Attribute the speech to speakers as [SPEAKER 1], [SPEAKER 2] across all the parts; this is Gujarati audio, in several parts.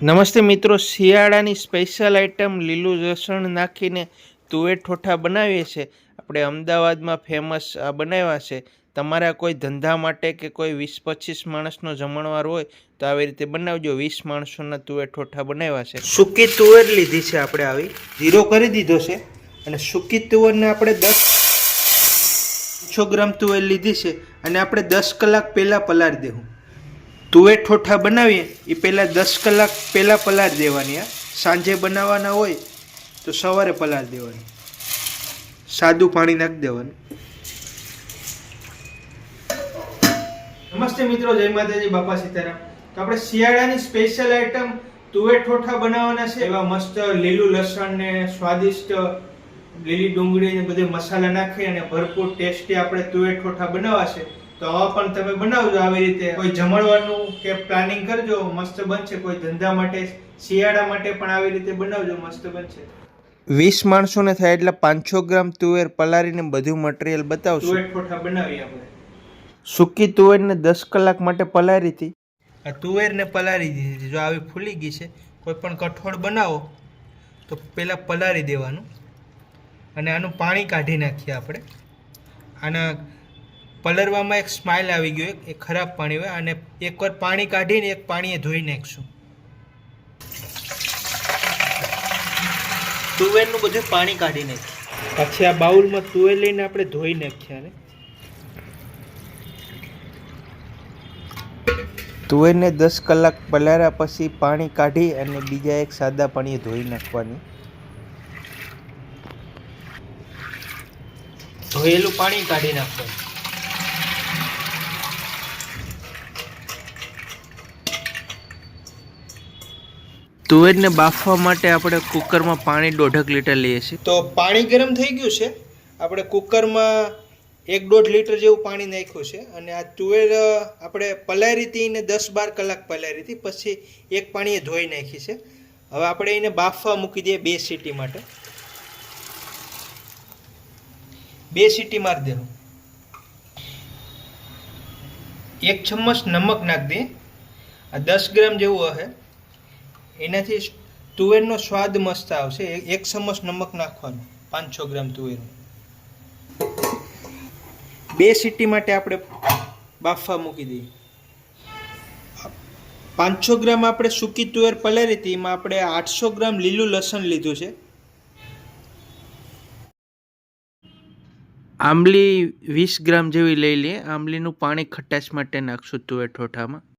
[SPEAKER 1] નમસ્તે મિત્રો, શિયાળાની સ્પેશિયલ આઇટમ લીલું લસણ નાખીને તુવેર ઠોઠા બનાવીએ છીએ. આપણે અમદાવાદમાં ફેમસ આ બનાવ્યા છે. તમારા કોઈ ધંધા માટે કે કોઈ વીસ પચીસ માણસનો જમણવાર હોય તો આવી રીતે બનાવજો. વીસ માણસોના તુવેર ઠોઠા બનાવ્યા છે. સૂકી તુવેર લીધી છે આપણે આવી. જીરો કરી દીધો છે અને સૂકી તુવેરને આપણે દસ છસો ગ્રામ તુવેર લીધી છે અને આપણે દસ કલાક પહેલાં પલાળી દેવું. તુવેર ઠોઠા બનાવીએ એ પહેલાં દસ કલાક પહેલાં પલાળી દેવાની આ સાંજે બનાવવાના હોય તો સવારે પલાળી દેવાની. સાદું પાણી નાખી દેવાનું. નમસ્તે મિત્રો, જય માતાજી, બાપા સીતારામ. તો આપણે શિયાળાની સ્પેશિયલ આઈટમ તુવેર ઠોઠા બનાવવાના છે. એવા મસ્ત લીલું લસણ ને સ્વાદિષ્ટ લીલી ડુંગળી ને બધે મસાલા નાખી અને ભરપૂર ટેસ્ટી આપણે તુવેર ઠોઠા બનાવવા છે તો પણ તમે બનાવજો આવી રીતે. કોઈ જમણવાનું કે પ્લાનિંગ કરજો મસ્ત બનશે. કોઈ ધંધા માટે શિયાળા માટે પણ આવી રીતે બનાવજો મસ્ત બનશે. વીસ માણસોને થાય એટલે પાંચસો ગ્રામ તુવેર પલાળીને બધું મટીરિયલ બતાવશું. તુવેર ઠોઠા બનાવી આપણે? સૂકી તુવેરને દસ કલાક માટે પલાળી હતી. આ તુવેરને પલાળી દીધી જો આવી ફૂલી ગઈ છે કોઈ પણ કઠોળ બનાવો તો પહેલાં પલાળી દેવાનું. અને આનું પાણી કાઢી નાખીએ આપણે. આના પલરવામાં એક સ્માઇલ આવી ગયો એ ખરાબ પાણી હોય અને એકવાર પાણી કાઢીને એક પાણીએ ધોઈ નાખશું. તુવેરનું બધું પાણી કાઢી નાખ્યું. પછી આ બાઉલમાં તુવેર લઈને આપણે ધોઈ નાખ્યા ને. તુવેરને દસ કલાક પલાળ્યા પછી પાણી કાઢી અને બીજા એક સાદા પાણીએ ધોઈ નાખવાની. ધોયેલું પાણી કાઢી નાખવાનું. તુવેરને બાફવા માટે આપણે કુકરમાં પાણી દોઢક લીટર લઈએ છીએ. તો પાણી ગરમ થઈ ગયું છે. આપણે કુકરમાં એક દોઢ લીટર જેવું પાણી નાખ્યું છે અને આ તુવેર આપણે પલારી હતી એને દસ બાર કલાક પલારી હતી, પછી એક પાણીએ ધોઈ નાખી છે. હવે આપણે એને બાફવા મૂકી દઈએ બે સીટી માટે. બે સીટી મારી દેવું. એક ચમચ નમક નાખ દઈએ. આ દસ ગ્રામ જેવું હશે. એનાથી તુવેરનો સ્વાદ મસ્ત આવશે. એક- ચમચ નમક નાખવાનું પાંચસો ગ્રામ તુવેરનું. બે સીટી માટે આપણે બાફવા મૂકી દઈએ. પાંચસો ગ્રામ આપણે સૂકી તુવેર પલાળી હતી, એમાં આપણે આઠસો ગ્રામ લીલું લસણ લીધું છે. આંબલી વીસ ગ્રામ જેવી લઈ લઈએ. આંબલીનું પાણી ખટાશ માટે નાખશું તુવેર ઠોઠામાં.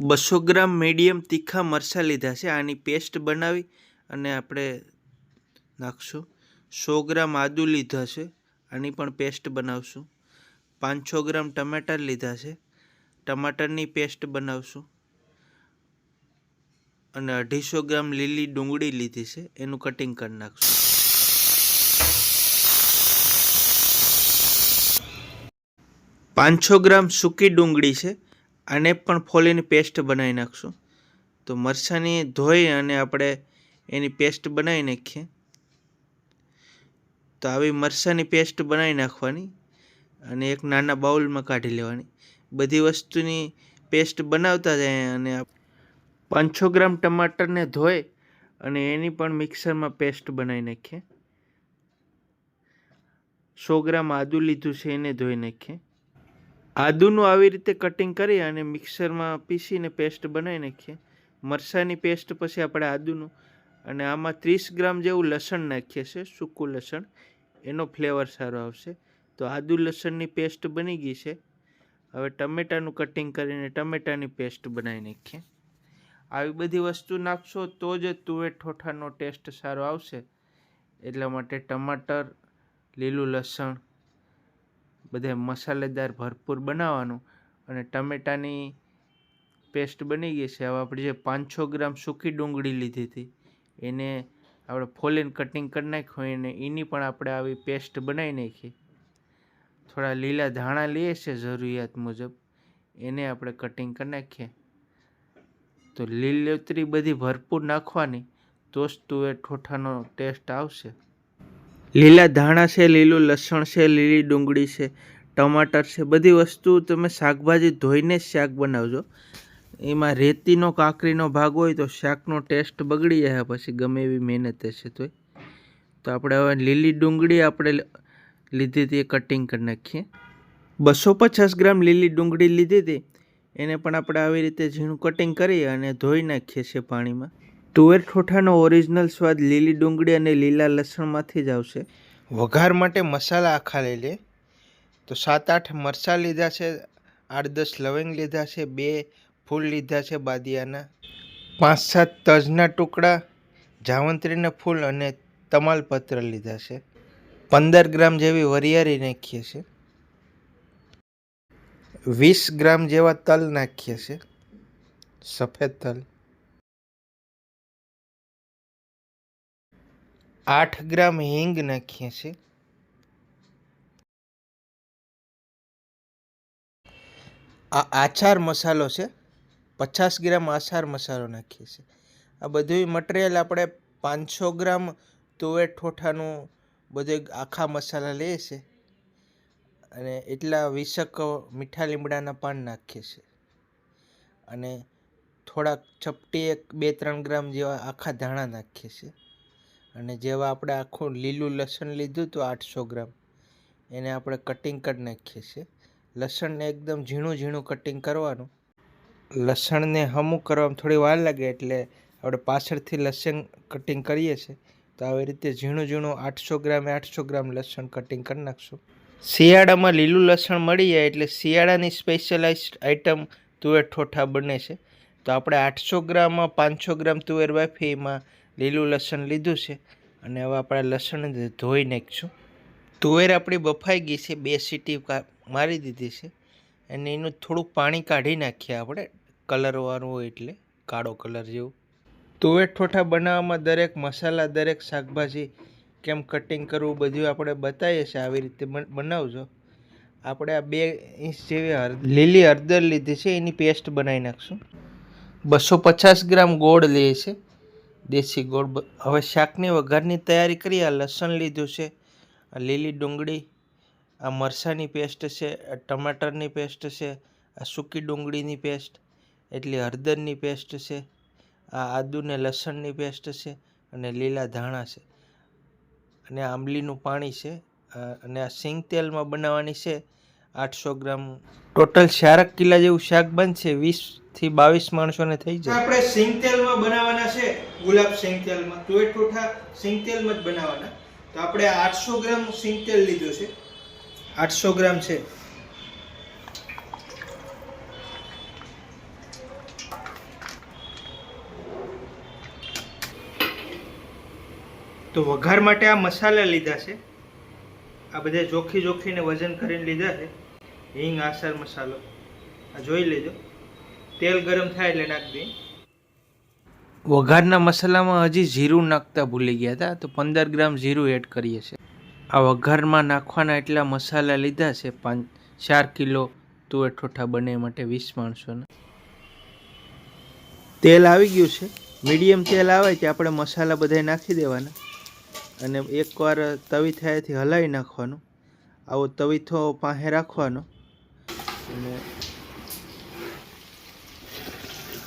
[SPEAKER 1] બસો ગ્રામ મીડિયમ તીખા મરચાં લીધા છે. આની પેસ્ટ બનાવી અને આપણે નાખશું. સો ગ્રામ આદુ લીધા છે. આની પણ પેસ્ટ બનાવશું. પાંચસો ગ્રામ ટમાટર લીધા છે. ટમાટરની પેસ્ટ બનાવશું. અને અઢીસો ગ્રામ લીલી ડુંગળી લીધી છે. એનું કટિંગ કરી નાખશું. પાંચસો ગ્રામ સૂકી ડુંગળી છે. આને પણ ફોલીને પેસ્ટ બનાવી નાખશું. તો મરચાંની ધોઈ અને આપણે એની પેસ્ટ બનાવી નાખીએ. તો આવી મરચાંની પેસ્ટ બનાવી નાખવાની અને એક નાના બાઉલમાં કાઢી લેવાની. બધી વસ્તુની પેસ્ટ બનાવતા જાય અને પાંચસો ગ્રામ ટમાટરને ધોઈ અને એની પણ મિક્સરમાં પેસ્ટ બનાવી નાખીએ. સો ગ્રામ આદું લીધું છે એને ધોઈ નાખીએ. આદુનું આવી રીતે કટિંગ કરી અને મિક્સરમાં પીસીને પેસ્ટ બનાવી નાખીએ. મરસાની પેસ્ટ પછી આપણે આદુનું અને આમાં ત્રીસ ગ્રામ જેવું લસણ નાખીએ છીએ, સૂકું લસણ. એનો ફ્લેવર સારો આવશે. તો આદુ લસણની પેસ્ટ બની ગઈ છે. હવે ટમેટાનું કટિંગ કરીને ટમેટાની પેસ્ટ બનાવી નાખીએ. આવી બધી વસ્તુ નાખશો તો જ તુવેર ઠોઠાનો ટેસ્ટ સારો આવશે. એટલા માટે ટમાટર, લીલું લસણ બધે મસાલેદાર ભરપૂર બનાવવાનું અને ટમેટાની પેસ્ટ બની ગઈ છે. હવે આપણે જે પાંચસો ગ્રામ સૂકી ડુંગળી લીધી હતી, એને આપણે ફોલીને કટિંગ કરી નાખ્યું એને એની પણ આપણે આવી પેસ્ટ બનાવી નાખી. થોડા લીલા ધાણા લઈએ છે જરૂરિયાત મુજબ, એને આપણે કટિંગ કરી નાખીએ. તો લીલોતરી બધી ભરપૂર નાખવાની, તો જ તુવેર ઠોઠાનો ટેસ્ટ આવશે. લીલા ધાણા છે, લીલું લસણ છે, લીલી ડુંગળી છે, ટમાટર છે, બધી વસ્તુ તમે શાકભાજી ધોઈને જ શાક બનાવજો. એમાં રેતીનો, કાકરીનો ભાગ હોય તો શાકનો ટેસ્ટ બગડી જાય, પછી ગમે એવી મહેનત હશે તોય. તો આપણે હવે લીલી ડુંગળી આપણે લીધી હતી, એ કટિંગ કરી નાખીએ. બસો પચાસ ગ્રામ લીલી ડુંગળી લીધી હતી. એને પણ આપણે આવી રીતે ઝીણું કટિંગ કરી અને ધોઈ નાખીએ છીએ પાણીમાં. તુવેર ઠોઠાનો ઓરિજિનલ સ્વાદ લીલી ડુંગળી અને લીલા લસણમાંથી જ આવશે. વઘાર માટે મસાલા આખા લઈ લે. તો સાત આઠ મરચાં લીધા છે, આઠ દસ લવિંગ લીધા છે, બે ફૂલ લીધા છે બાદિયાના, પાંચ સાત તજના ટુકડા, જાવંત્રીના ફૂલ અને તમાલપત્ર લીધા છે. પંદર ગ્રામ જેવી વરિયાળી નાખીએ છીએ વીસ ગ્રામ જેવા તલ નાખીએ છીએ સફેદ તલ. આઠ ગ્રામ હિંગ નાખીએ છીએ. આ આચાર મસાલો છે. પચાસ ગ્રામ આચાર મસાલો નાખીએ છીએ. આ બધું મટીરિયલ આપણે પાંચસો ગ્રામ તુવેર ઠોઠાનું બધે આખા મસાલા લઈએ છીએ. અને એટલા વીસક મીઠા લીમડાના પાન નાખીએ છીએ. અને થોડાક ચપટી એક બે ત્રણ ગ્રામ જેવા આખા ધાણા નાખીએ છીએ. અને જેવા આપણે આખું લીલું લસણ લીધું હતું આઠસો ગ્રામ, એને આપણે કટિંગ કરી નાખીએ છીએ. લસણને એકદમ ઝીણું ઝીણું કટિંગ કરવાનું. લસણને હમું કરવામાં થોડી વાર લાગે એટલે આપણે પાછળથી લસણ કટિંગ કરીએ છીએ. તો આવી રીતે ઝીણું ઝીણું આઠસો ગ્રામે આઠસો ગ્રામ લસણ કટિંગ કરી નાખશું. શિયાળામાં લીલું લસણ મળી જાય એટલે શિયાળાની સ્પેશિયલાઇઝ આઇટમ તુવેર ઠોઠા બને છે. તો આપણે આઠસો ગ્રામમાં પાંચસો ગ્રામ તુવેર બાફી, એમાં લીલું લસણ લીધું છે અને હવે આપણે લસણ ધોઈ નાખીશું. તુવેર આપણી બફાઈ ગઈ છે, બે સીટી મારી દીધી છે. અને એનું થોડુંક પાણી કાઢી નાખીએ આપણે, કલરવાળું હોય એટલે, કાળો કલર જેવું. તુવેર ઠોઠા બનાવવામાં દરેક મસાલા, દરેક શાકભાજી કેમ કટિંગ કરવું બધું આપણે બતાવીએ છીએ આવી રીતે બનાવજો. આપણે આ બે ઇંચ જેવી લીલી હળદર લીધી છે, એની પેસ્ટ બનાવી નાખશું. બસો પચાસ ગ્રામ ગોળ લઈએ છે. દેશી ગોળ હવે શાકની વઘારની તૈયારી કરી આ લસણ લીધું છે, આ લીલી ડુંગળી, આ મરચાંની પેસ્ટ છે, આ ટમાટરની પેસ્ટ છે, આ સૂકી ડુંગળીની પેસ્ટ, એટલી હળદરની પેસ્ટ છે, આ આદુ ને લસણની પેસ્ટ છે અને લીલા ધાણા છે. અને આંબલીનું પાણી છે અને આ સિંગ તેલમાં બનાવવાની છે. આઠસો ગ્રામ. ટોટલ શારક કિલ્લા જેવું શાક બનશે વીસથી બાવીસ માણસોને થઈ જાય. આપણે સિંગ તેલમાં બનાવવાના છે, ગુલાબ સિંગ તેલમાં તુવેર ઠોઠા સિંગ તેલમાં જ બનાવવાના. તો આપણે આઠસો ગ્રામ સિંગ લીધું છે. આઠસો ગ્રામ છે. તો વઘાર માટે આ મસાલા લીધા છે. આ બધા જોખી જોખીને વજન કરીને લીધા છે. હિંગ, આસર મસાલો. આ જોઈ લેજો. તેલ ગરમ થાય એટલે નાખી દઈએ વઘારના મસાલામાં હજી જીરું નાખતા ભૂલી ગયા હતા, તો પંદર ગ્રામ જીરું એડ કરીએ છીએ. આ વઘારમાં નાખવાના એટલા મસાલા લીધા છે, પાંચ, ચાર કિલો તુવેર ઠોઠા બને માટે વીસ માણસોના. તેલ આવી ગયું છે. મીડિયમ તેલ આવે કે આપણે મસાલા બધા નાખી દેવાના. અને એકવાર તવી થયાથી હલાવી નાખવાનું. આવો તવીથો પાસે રાખવાનો.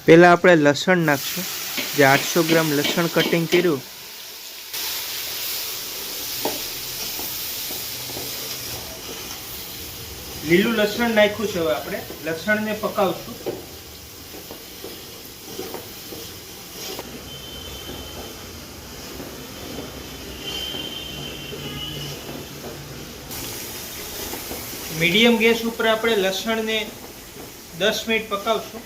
[SPEAKER 1] પહેલાં આપણે લસણ નાખશું. જે આઠસો ગ્રામ લસણ કટિંગ કર્યું. લીલું લસણ નાખ્યું છે હવે આપણે. લસણને પકાવશું. મીડિયમ ગેસ ઉપર આપણે લસણને દસ મિનિટ પકાવશું.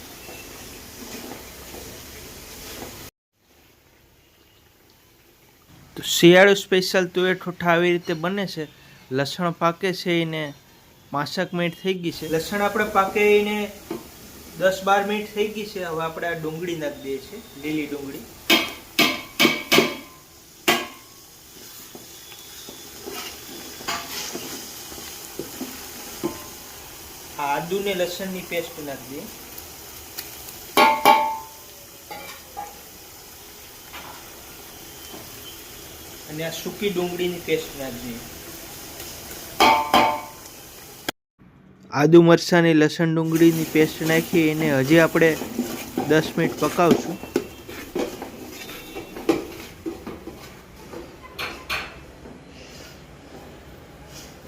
[SPEAKER 1] તો શિયાળુ સ્પેશિયલ તુવેર ઠોઠા આવી રીતે બને છે. લસણ પાકે છે એને પાંસઠ મિનિટ થઈ ગઈ છે. લસણ આપણે પાકે એને દસ બાર મિનિટ થઈ ગઈ છે. હવે આપણે આ ડુંગળી નાખી દઈએ છીએ, લીલી ડુંગળી. આદુ ને લસણની પેસ્ટ નાખી દઈએ અને આ સૂકી ડુંગળીની પેસ્ટ નાખી દઈએ આદુ મરચાંની લસણ ડુંગળીની પેસ્ટ નાખી એને હજી આપણે દસ મિનિટ પકાવશું.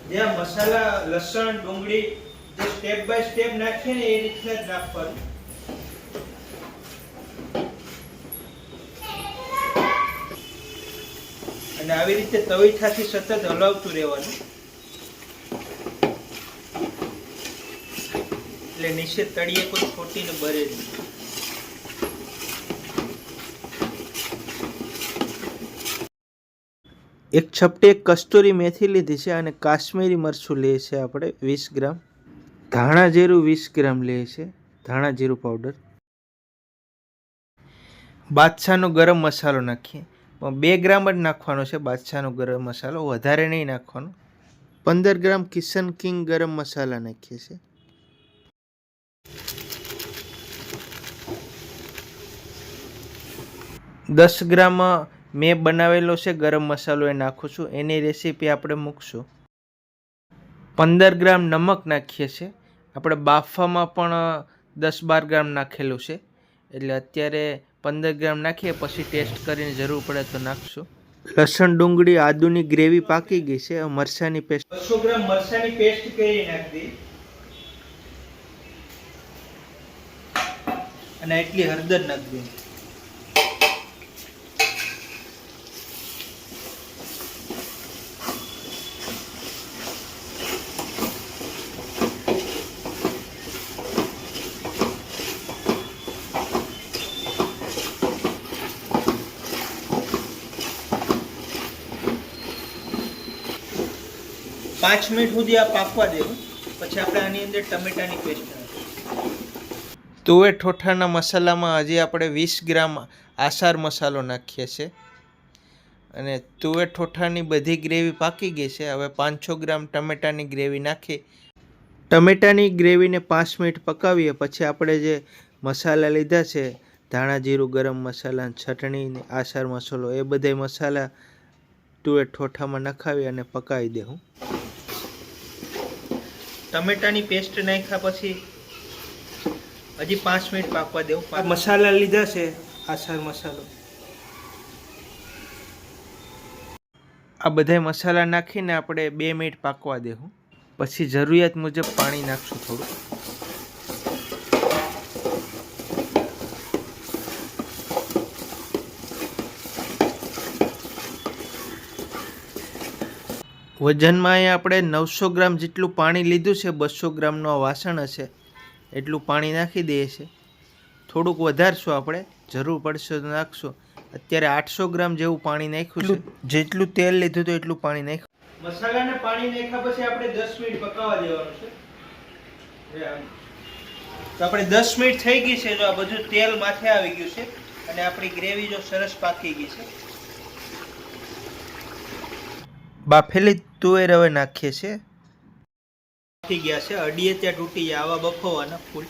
[SPEAKER 1] જે આ મસાલા લસણ ડુંગળી જે સ્ટેપ બાય સ્ટેપ નાખીએ ને એ રીતના જ નાખવાનું અને આવી રીતે તવીથાથી સતત હલાવતું રહેવાનું. એટલે નીચે તળિયે કોઈ ખોટીને બરે નહીં. એક છપટી એક કસ્તુરી મેથી લીધી છે અને કાશ્મીરી મરચું લઈએ છે આપણે વીસ ગ્રામ. ધાણા જીરું વીસ ગ્રામ લઈએ છે. ધાણા જીરું પાવડર બાદશાહનો ગરમ મસાલો નાખીએ. પણ બે ગ્રામ જ નાખવાનો છે બાદશાહનો ગરમ મસાલો. વધારે નહીં નાખવાનો. પંદર ગ્રામ કિશન કિંગ ગરમ મસાલા નાખીએ છીએ. દસ ગ્રામ મેં બનાવેલો છે ગરમ મસાલો એ નાખું છું. એની રેસીપી આપણે મૂકશું. પંદર ગ્રામ નમક નાખીએ છીએ. આપણે બાફવામાં પણ દસ બાર ગ્રામ નાખેલું છે. એટલે અત્યારે પંદર ગ્રામ નાખીએ પછી ટેસ્ટ કરીને જરૂર પડે તો નાખશું. લસણ ડુંગળી આદુની ગ્રેવી પાકી ગઈ છે. મરસાની મરચાની પેસ્ટ બસો ગ્રામ મરસાની પેસ્ટ કરી નાખી અને એટલી હળદર નાખી પાંચ મિનિટ સુધી આ પાકવા દેવું. પછી આપણે આની અંદર ટમેટાની પેસ્ટ તુવેર ઠોઠાના મસાલામાં હજી આપણે વીસ ગ્રામ આસાર મસાલો નાખીએ છીએ. અને તુવેર ઠોઠાની બધી ગ્રેવી પાકી ગઈ છે. હવે પાંચસો ગ્રામ ટમેટાની ગ્રેવી નાખી. ટમેટાની ગ્રેવીને પાંચ મિનિટ પકાવીએ. પછી આપણે જે મસાલા લીધા છે, ધાણા જીરું, ગરમ મસાલા, ચટણી આસાર મસાલો, એ બધા મસાલા તુવેર ઠોઠામાં નખાવી અને પકાવી દેવું. ટમેટાની પેસ્ટ નાખ્યા પછી હજી પાંચ મિનિટ પાકવા દેવું મસાલા લીધા છે આસાર મસાલો. આ બધા મસાલા નાખીને આપણે બે મિનિટ પાકવા દેવું પછી જરૂરિયાત મુજબ પાણી નાખશું થોડું. વજનમાં અહીંયા આપણે નવસો ગ્રામ જેટલું પાણી લીધું છે બસો ગ્રામનું આ વાસણ હશે એટલું પાણી નાખી દઈએ છીએ. થોડુંક વધારશું આપણે જરૂર પડશે તો નાખશું. અત્યારે આઠસો ગ્રામ જેવું પાણી નાખ્યું છે. જેટલું તેલ લીધું હતું એટલું પાણી નાખ્યું મસાલાને પાણી નાખ્યા પછી આપણે દસ મિનિટ પકાવવા દેવાનું છે. તો આપણે દસ મિનિટ થઈ ગઈ છે જો આ બધું તેલ માથે આવી ગયું છે. અને આપણી ગ્રેવી જો સરસ પાકી ગઈ છે. બાફેલી તુવેર હવે નાખીએ છીએ. થઈ ગયા છે. અડીએ ત્યાં તૂટી જાય આવા બફવાના ફૂલ.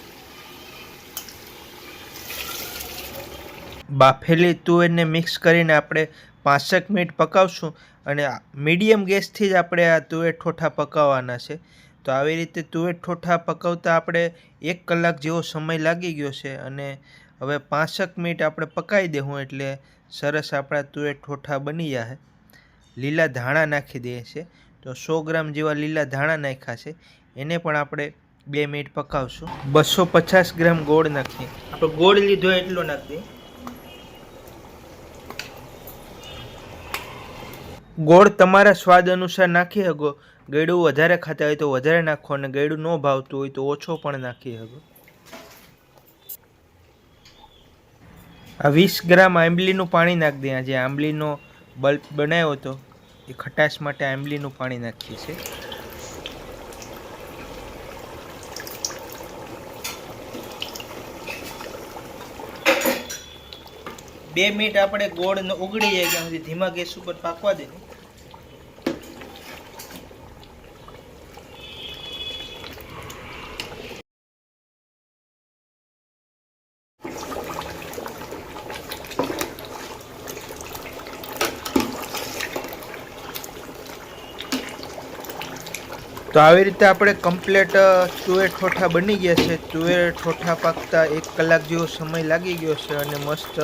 [SPEAKER 1] બાફેલી તુવેરને મિક્સ કરીને આપણે પાંસઠ મિનિટ પકાવશું અને મીડિયમ ગેસથી જ આપણે આ તુવેર ઠોઠા પકાવવાના છે. તો આવી રીતે તુવેર ઠોઠા પકાવતા આપણે એક કલાક જેવો સમય લાગી ગયો છે અને હવે પાંસઠ મિનિટ આપણે પકાવી દેવું એટલે સરસ આપણા તુવેર ઠોઠા બની જાય લીલા ધાણા નાખી દઈએ છીએ તો સો ગ્રામ જેવા લીલા ધાણા નાખ્યા છે. એને પણ આપણે બે મિનિટ પકાવશું. બસો પચાસ ગ્રામ ગોળ નાખીએ. આપણે ગોળ લીધો એટલો નાખીએ ગોળ તમારા સ્વાદ અનુસાર નાખી શકો. ગળ્યું વધારે ખાતા હોય તો વધારે નાખો અને ગળ્યું ન ભાવતું હોય તો ઓછો પણ નાખી શકો. આ વીસ ગ્રામ આંબલીનું પાણી નાખી દઈએ. જે આંબલીનો બલ્બ બનાવ્યો હતો એ ખટાશ માટે આંબલીનું પાણી નાખીએ છીએ. બે મિનિટ આપણે ગોળ ઉગડી જાય ત્યાં સુધી ધીમા ગેસ ઉપર પાકવા દે તો આવી રીતે આપણે કમ્પ્લેટ તુવેર ઠોઠા બની ગયા છે. તુવેર ઠોઠા પાકતા એક કલાક જેવો સમય લાગી ગયો છે અને મસ્ત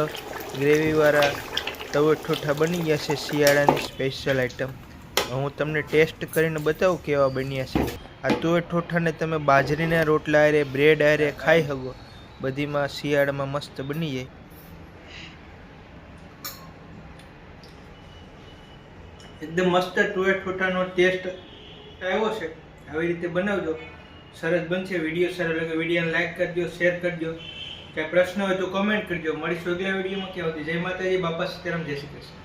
[SPEAKER 1] ગ્રેવીવાળા તવે ઠોઠા બની ગયા છે શિયાળાની સ્પેશિયલ આઈટમ હું તમને ટેસ્ટ કરીને બતાવું કેવા બન્યા છે. આ તુવેર ઠોઠાને તમે બાજરીના રોટલા આરે, બ્રેડ આરે ખાઈ શકો બધીમાં શિયાળામાં મસ્ત બની જાય. એકદમ મસ્ત ટુએ ઠોઠાનો ટેસ્ટ આવ્યો છે, આવી રીતે બનાવજો. સરસ બનશે વીડિયો સારો લાગે. વિડીયોને લાઈક કરજો શેર કરજો. કાંઈ પ્રશ્ન હોય તો કમેન્ટ કરજો. મળીશું અગલા વિડીયોમાં. હતી જય માતાજી. બાપા સીતારામ. જય શ્રી કૃષ્ણ.